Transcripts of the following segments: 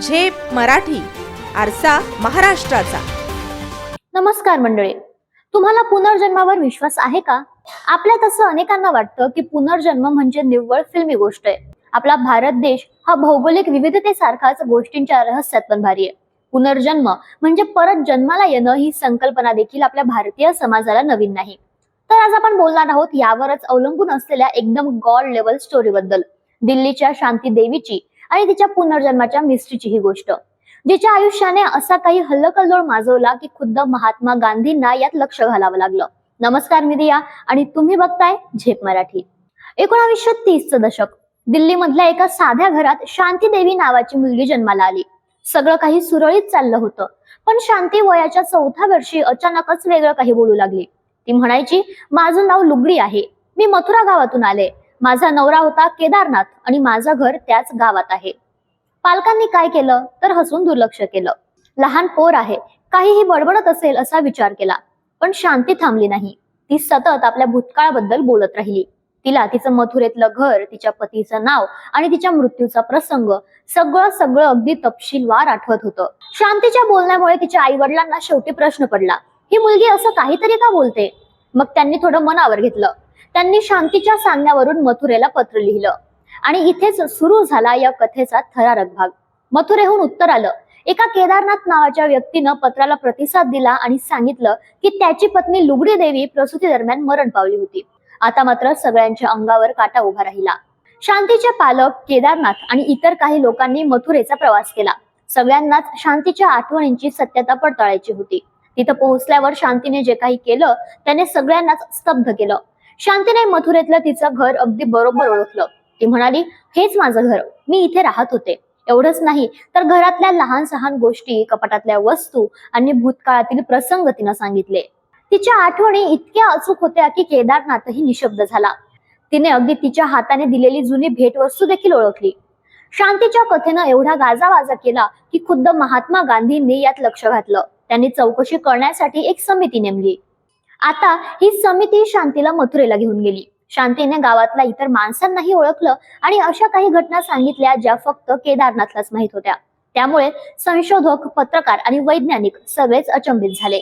झेप मराठी आरसा महाराष्ट्राचा. नमस्कार मंडळी. तुम्हाला पुनर्जन्मावर विश्वास आहे का? आपल्यात असं अनेकांना वाटतं की पुनर्जन्म म्हणजे निव्वळ फिल्मी गोष्ट आहे. आपला भारत देश हा भौगोलिक विविधतेसारखाच गोष्टींच्या रहस्यात पण भारी आहे. पुनर्जन्म म्हणजे परत जन्माला येणं ही संकल्पना देखील आपल्या भारतीय समाजाला नवीन नाही. तर आज आपण बोलणार आहोत यावरच अवलंबून असलेल्या एकदम गॉड लेवल स्टोरी बद्दल दिल्लीच्या शांती देवीची आणि तिच्या पुनर्जन्माच्या मिस्ट्रीची ही गोष्ट. जिच्या आयुष्याने असा काही हल्लकल्लोळ माजवला की खुद्द महात्मा गांधींना यात लक्ष घालावं लागलं. नमस्कार मी दिया आणि तुम्ही बघताय झेप मराठी. एकोणावीसशे तीसचं दशक. दिल्लीमधल्या एका साध्या घरात शांती देवी नावाची मुलगी जन्माला आली. सगळं काही सुरळीत चाललं होतं. पण शांती वयाच्या चौथ्या वर्षी अचानकच वेगळं काही बोलू लागली. ती म्हणायची माझं नाव लुगडी आहे. मी मथुरा गावातून आले. माझा नवरा होता केदारनाथ आणि माझं घर त्याच गावात आहे. पालकांनी काय केलं? तर हसून दुर्लक्ष केलं. लहान पोर आहे. काहीही बडबडत असेल असा विचार केला. पण शांती थांबली नाही. ती सतत आपल्या भूतकाळाबद्दल बोलत राहिली. तिला तिचं मथुरेतलं घर तिच्या पतीचं नाव आणि तिच्या मृत्यूचा प्रसंग सगळं सगळं अगदी तपशीलवार आठवत होतं. शांतीच्या बोलण्यामुळे तिच्या आई वडिलांना शेवटी प्रश्न पडला. ही मुलगी असं काहीतरी का बोलते? मग त्यांनी थोडं मनावर घेतलं. त्यांनी शांतीच्या सांगण्यावरून मथुरेला पत्र लिहिलं. आणि इथेच सुरू झाला या कथेचा थरारक भाग. मथुरेहून उत्तर आलं. एका केदारनाथ नावाच्या व्यक्तीनं पत्राला प्रतिसाद दिला आणि सांगितलं की त्याची पत्नी लुगडी देवी प्रसूती दरम्यान मरण पावली होती. आता मात्र सगळ्यांच्या अंगावर काटा उभा राहिला. शांतीचे पालक केदारनाथ आणि इतर काही लोकांनी मथुरेचा प्रवास केला. सगळ्यांनाच शांतीच्या आठवणींची सत्यता पडताळायची होती. तिथं पोहोचल्यावर शांतीने जे काही केलं त्याने सगळ्यांनाच स्तब्ध केलं. शांतीने मथुरेतलं तिचं घर अगदी बरोबर ओळखलं. ती म्हणाली हेच माझं घर. मी इथे राहत होते. एवढंच नाही तर घरातल्या लहान सहान गोष्टी कपाटातल्या वस्तू आणि भूतकाळातील प्रसंग तिनं सांगितले. तिच्या आठवणी इतक्या अचूक होत्या की केदारनाथही निशब्द झाला. तिने अगदी तिच्या हाताने दिलेली जुनी भेटवस्तू देखील ओळखली. शांतीच्या कथेनं एवढा गाजावाजा केला की खुद्द महात्मा गांधींनी यात लक्ष घातलं. त्यांनी चौकशी करण्यासाठी एक समिती नेमली. आता ही समिती शांतीला मथुरेला घेऊन गेली. शांतीने गावातल्या इतर माणसांनाही ओळखलं आणि अशा काही घटना सांगितल्या ज्या फक्त केदारनाथलाच माहीत होत्या. त्यामुळे संशोधक पत्रकार आणि वैज्ञानिक सगळेच अचंबित झाले.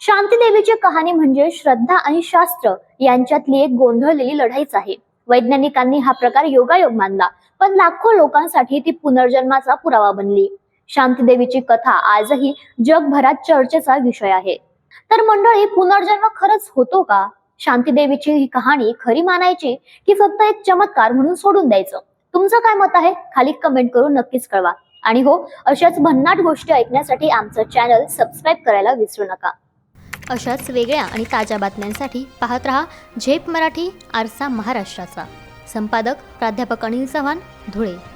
शांती देवीची कहाणी म्हणजे श्रद्धा आणि शास्त्र यांच्यातली एक गोंधळलेली लढाईच आहे. वैज्ञानिकांनी हा प्रकार योगायोग मानला पण लाखो लोकांसाठी ती पुनर्जन्माचा पुरावा बनली. शांतीदेवीची कथा आजही जगभरात चर्चेचा विषय आहे. तर मंडळी पुनर्जन्म खरंच होतो का? शांतीदेवीची ही कहाणी खरी मानायची की फक्त एक चमत्कार म्हणून सोडून द्यायचं? तुमचं काय मत आहे? खाली कमेंट करून नक्कीच कळवा. आणि हो अशाच भन्नाट गोष्टी ऐकण्यासाठी आमचं चॅनल सबस्क्राईब करायला विसरू नका. अशाच वेगळ्या आणि ताज्या बातम्यांसाठी पाहत रहा झेप मराठी आरसा महाराष्ट्राचा. संपादक प्राध्यापक अनिल चव्हाण धुळे.